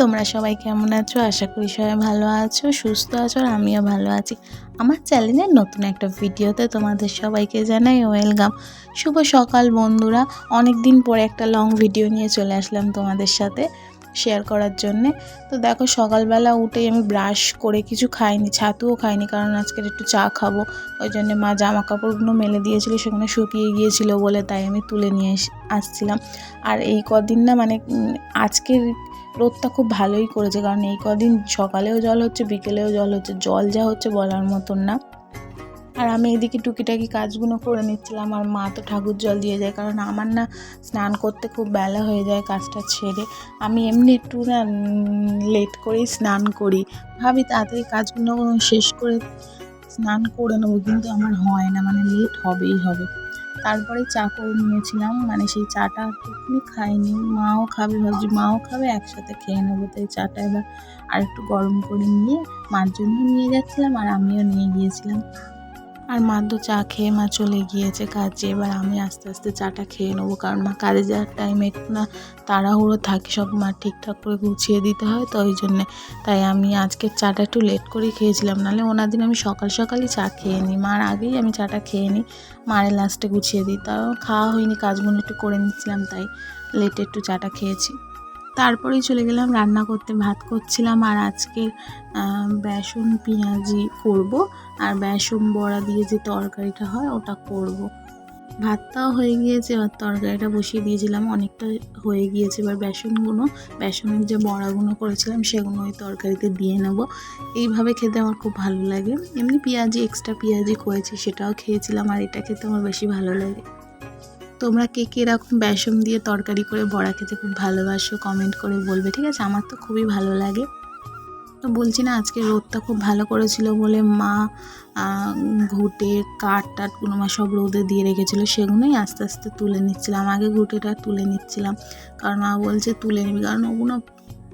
তোমরা সবাই কেমন আছো? আশা করি সবাই ভালো আছো, সুস্থ আছো, আর আমিও ভালো আছি। আমার চ্যানেলের নতুন একটা ভিডিওতে তোমাদের সবাইকে জানাই ওয়েলকাম শুভ সকাল, বন্ধুরা। অনেক দিন পরে একটা লং ভিডিও নিয়ে চলে আসলাম তোমাদের সাথে শেয়ার করার জন্যে। তো দেখো, সকালবেলা উঠে আমি ব্রাশ করে কিছু খাইনি, ছাতুও খাইনি, কারণ আজকের একটু চা খাব। ওই জন্য মা জামা কাপড়গুলো মেলে দিয়েছিল, সেখানে শুকিয়ে গিয়েছিল বলে তাই আমি তুলে নিয়ে আসছিলাম। আর এই কদিন না মানে আজকের রোদটা খুব ভালোই করেছে, কারণ এই কদিন সকালেও জল হচ্ছে, বিকেলেও জল হচ্ছে, জল যা হচ্ছে বলার মতন না। আর আমি এদিকে টুকিটাকি কাজগুলো করে নিচ্ছিলাম, আর মা তো ঠাকুর জল দিয়ে যায়, কারণ আমার না স্নান করতে খুব বেলা হয়ে যায় কাজটা ছেড়ে। আমি এমনি একটু না লেট করেই স্নান করি। ভাবি তাড়াতাড়ি কাজগুলো শেষ করে স্নান করে নেব, কিন্তু আমার হয় না মানে লেট হবেই হবে। তারপরে চা করে নিয়েছিলাম। মানে সেই চাটা একটুখানি খাইনি। মাও খাবে, ভাবছি মাও খাবে, একসাথে খেয়ে নেব। তাই চাটা এবার আর একটু গরম করে নিয়ে মার জন্য নিয়ে যাচ্ছিলাম আর আমিও নিয়ে গিয়েছিলাম। আর মা তো চা খেয়ে মা চলে গিয়েছে কাজে। এবার আমি আস্তে আস্তে চাটা খেয়ে নেব, কারণ মা কাজে যাওয়ার টাইমে একটু না তাড়াহুড়ো থাকে, সব মা ঠিকঠাক করে গুছিয়ে দিতে হয় তো ওই জন্যে। তাই আমি আজকে চাটা একটু লেট করেই খেয়েছিলাম, নাহলে ওনার দিন আমি সকাল সকালই চা খেয়ে নিই। মার আগেই আমি চাটা খেয়ে নিই মায়ের লাস্টে গুছিয়ে দিই। তাও খাওয়া হয়নি, কাজগুলো একটু করে নিচ্ছিলাম, তাই লেটে একটু চাটা খেয়েছি। তারপরেই চলে গেলাম, রান্না করতে ভাত করছিলাম আর আজকে বেসন পেঁয়াজি করব আর বেসন বড়া দিয়ে যে তরকারিটা হয় ওটা করব। ভাতটাও হয়ে গিয়েছে, এবার তরকারিটা বসিয়ে দিয়েছিলাম, অনেকটা হয়ে গিয়েছে এবার বেসনগুলো। বেসনের যে বড়াগুলো করেছিলাম সেগুলো ওই তরকারিতে দিয়ে নেব। এইভাবে খেতে আমার খুব ভালো লাগে। এমনি পেঁয়াজি এক্সট্রা পেঁয়াজি করেছি সেটাও খেয়েছিলাম আর এটা খেতে আমার বেশি ভালো লাগে। তোমরা কে কে এরকম বেসন দিয়ে তরকারি করে বড়া খেতে খুব ভালোবাসো কমেন্ট করে বলবে, ঠিক আছে? আমার তো খুবই ভালো লাগে। তো বলছি না, আজকে রোদটা খুব ভালো করেছিল বলে মা ঘুটে, কাঠ টাটগুলো মা সব রোদে দিয়ে রেখেছিলো, সেগুলোই আস্তে আস্তে তুলে নিচ্ছিলাম। আগে ঘুটেটা তুলে নিচ্ছিলাম, কারণ মা বলছে তুলে নিবি, কারণ ওগুলো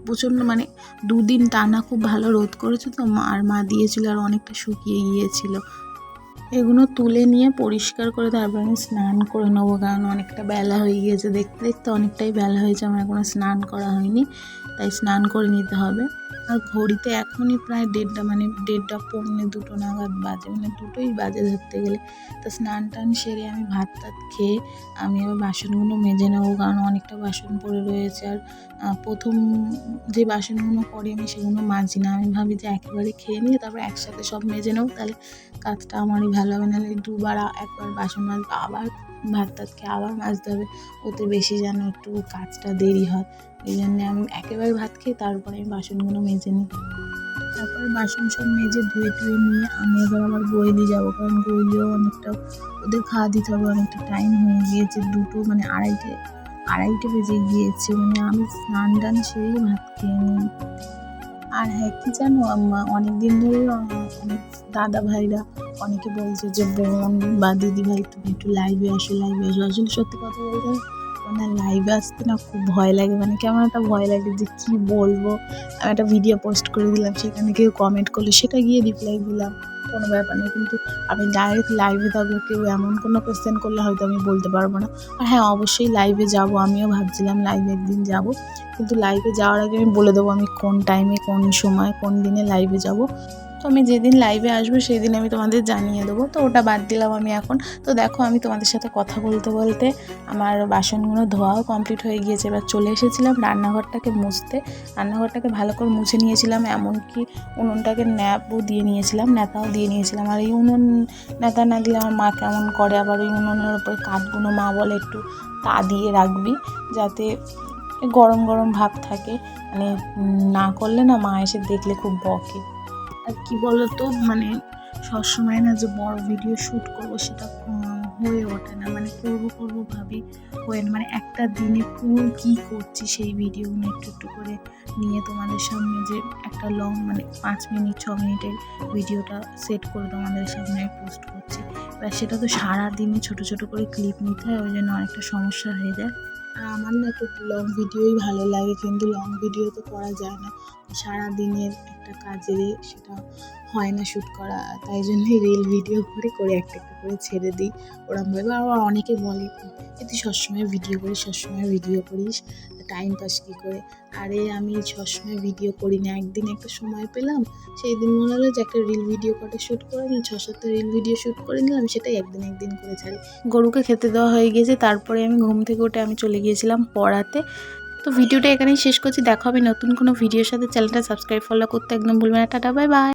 প্রচণ্ড মানে দুদিন টানা খুব ভালো রোদ করেছে তো মা, আর মা দিয়েছিল আর অনেকটা শুকিয়ে গিয়েছিল। এগুলো তুলে নিয়ে পরিষ্কার করে তারপর আমি স্নান করে নেব, কারণ অনেকটা বেলা হয়ে গিয়েছে। দেখতে দেখতে অনেকটাই বেলা হয়েছে, আমার এখনও স্নান করা হয়নি, তাই স্নান করে নিতে হবে। আর ঘড়িতে এখনই প্রায় দেড়টা মানে দেড়টা পৌনে দুটো নাগাদ বাজে মানে দুটোই বাজে ধরতে গেলে। তো স্নান টান সেরে আমি ভাত টাত খেয়ে আমি এবার বাসনগুলো মেজে নেব, কারণ অনেকটা বাসন পড়ে রয়েছে। আর প্রথম যে বাসনগুলো পড়ে আমি সেগুলো মাজি না। আমি ভাবি যে একেবারে খেয়ে নিয়ে তারপর একসাথে সব মেজে নেব, তাহলে কাজটা আমারই ভালো হবে। নাহলে দুবার একবার বাসন মাজবো, আবার ভাত টাত খেয়ে আবার মাজতে হবে। ওতে বেশি যেন একটু কাজটা দেরি হয়। এই জন্যে আমি একেবারে ভাত খেয়ে তারপরে আমি বাসনগুলো মেজে নিই। তারপরে বাসন সব মেজে ধুয়ে টুয়ে নিয়ে আমি এবার আবার বইলি যাব, কারণ বইলেও অনেকটা ওদের খাওয়া দিতে হবে, অনেকটা টাইম হয়ে গিয়েছে, দুটো মানে আড়াইটে আড়াইটে বেজে গিয়েছে মানে আমি স্নান টান সেরেই ভাত খেয়ে নিই। আর হ্যাঁ কি জানো অনেক দিন ধরে অনেক দাদা ভাইরা অনেকে বলছে যে বোন বা দিদি ভাই তুমি একটু লাইভে আসো লাইভে আসো। আসলে সত্যি কথা বলতে মানে লাইভে আসতে না খুব ভয় লাগে মানে কেমন একটা ভয় লাগে যে কী বলব। আমি একটা ভিডিও পোস্ট করে দিলাম, সেখানে কেউ কমেন্ট করল, সেটা গিয়ে রিপ্লাই দিলাম, কোনো ব্যাপার নেই। কিন্তু আমি ডাইরেক্ট লাইভে থাকব কেউ এমন কোনো কোয়েশ্চেন করলে হয়তো আমি বলতে পারব না। আর হ্যাঁ অবশ্যই লাইভে যাব, আমিও ভাবছিলাম লাইভে একদিন যাব। কিন্তু লাইভে যাওয়ার আগে আমি বলে দেবো আমি কোন টাইমে কোন সময়, কোন দিনে লাইভে যাব। তো আমি যেদিন লাইভে আসব সেই দিন আমি তোমাদের জানিয়ে দেবো। তো ওটা বাদ দিলাম আমি এখন। তো দেখো, আমি তোমাদের সাথে কথা বলতে বলতে আমার বাসনগুলো ধোয়াও কমপ্লিট হয়ে গিয়েছে। এবার চলে এসেছিলাম রান্নাঘরটাকে মুছতে। রান্নাঘরটাকে ভালো করে মুছে নিয়েছিলাম, এমনকি উনুনটাকে ন্যাপও দিয়ে নিয়েছিলাম, ন্যাতাও দিয়ে নিয়েছিলাম। আর এই উনুন ন্যাতা না দিলে আমার মা কেমন করে? আবার ওই উনুনের উপরে কাঠগুলো মা বলে একটু তা দিয়ে রাখবি, যাতে গরম গরম ভাব থাকে। মানে না করলে না মা এসে দেখলে খুব বকে। আর কি বলতো মানে সবসময় না যে বড় ভিডিও শ্যুট করব সেটা হয়ে ওঠে না। মানে করব করব ভাবি হয়ে মানে একটা দিনে পুরো কী করছি সেই ভিডিওগুলো একটু একটু করে নিয়ে তোমাদের সামনে যে একটা লং মানে পাঁচ মিনিট, ছ মিনিটের ভিডিওটা সেট করে তোমাদের সামনে পোস্ট করছি। এবার সেটা তো সারা দিনে ছোটো ছোটো করে ক্লিপ নিতে হয়, ওই জন্য অনেকটা সমস্যা হয়ে যায়। আর আমার না একটু লং ভিডিওই ভালো লাগে, কিন্তু লং ভিডিও তো করা যায় না। সারা দিনের একটা কাজের সেটা হয় না শ্যুট করা, তাই জন্যই রিল ভিডিও করে করে একটা একটা করে ছেড়ে দিই। ওরমভাবে আবার অনেকে বলে যে, তুই সবসময় ভিডিও করিস, সবসময় ভিডিও করিস টাইম পাস কী করে? আরে, আমি সবসময় ভিডিও করি না। একদিন একটা সময় পেলাম সেই দিন মনে হলো যে, একটা রিল ভিডিও কটা শ্যুট করে নিই, ছ সাতটা রিল ভিডিও শ্যুট করে নিলাম, সেটাই একদিন একদিন করে ছাড়ি। গরুকে খেতে দেওয়া হয়ে গেছে তারপরে আমি ঘুম থেকে উঠে আমি চলে গিয়েছিলাম পড়াতে। তো ভিডিওটা এখানেই শেষ করছি। দেখা হবে নতুন কোনো ভিডিওর সাথে। চ্যানেলটা সাবস্ক্রাইব ফলো করতে একদম ভুলবেন না। Tata bye bye